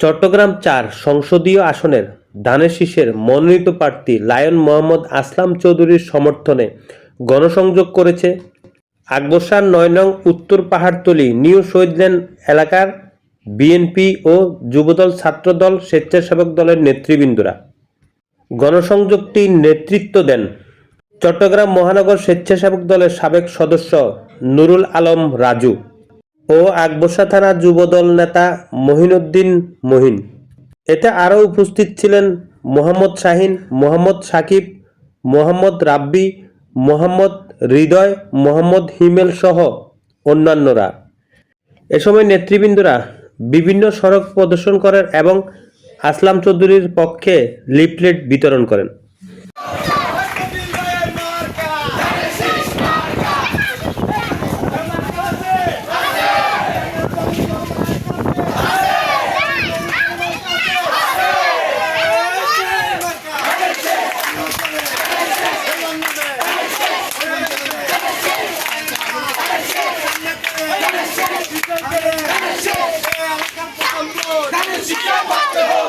চট্টগ্রাম চার সংসদীয় আসনের ধানের শীষের মনোনীত প্রার্থী লায়ন মোহাম্মদ আসলাম চৌধুরীর সমর্থনে গণসংযোগ করেছে। আকবরসার নয় নং উত্তর পাহাড়তলি নিউ শহীদল্যান্ড এলাকার বিএনপি ও যুবদল ছাত্রদল স্বেচ্ছাসেবক দলের নেতৃবৃন্দরা গণসংযোগটি নেতৃত্ব দেন। চট্টগ্রাম মহানগর স্বেচ্ছাসেবক দলের সাবেক সদস্য নুরুল আলম রাজু। ও আকবসা থানা যুবদল নেতা মহিনুদ্দিন মহিন। এতে আরও উপস্থিত ছিলেন মোহাম্মদ শাহিন, মোহাম্মদ সাকিব, মোহাম্মদ রাব্বি, মোহাম্মদ হৃদয়, মোহাম্মদ হিমেল সহ অন্যান্যরা। এ সময় নেতৃবৃন্দরা বিভিন্ন সড়ক প্রদর্শন করেন এবং আসলাম চৌধুরীর পক্ষে লিফলেট বিতরণ করেন। ধানের শিক্ষা পাতে হবে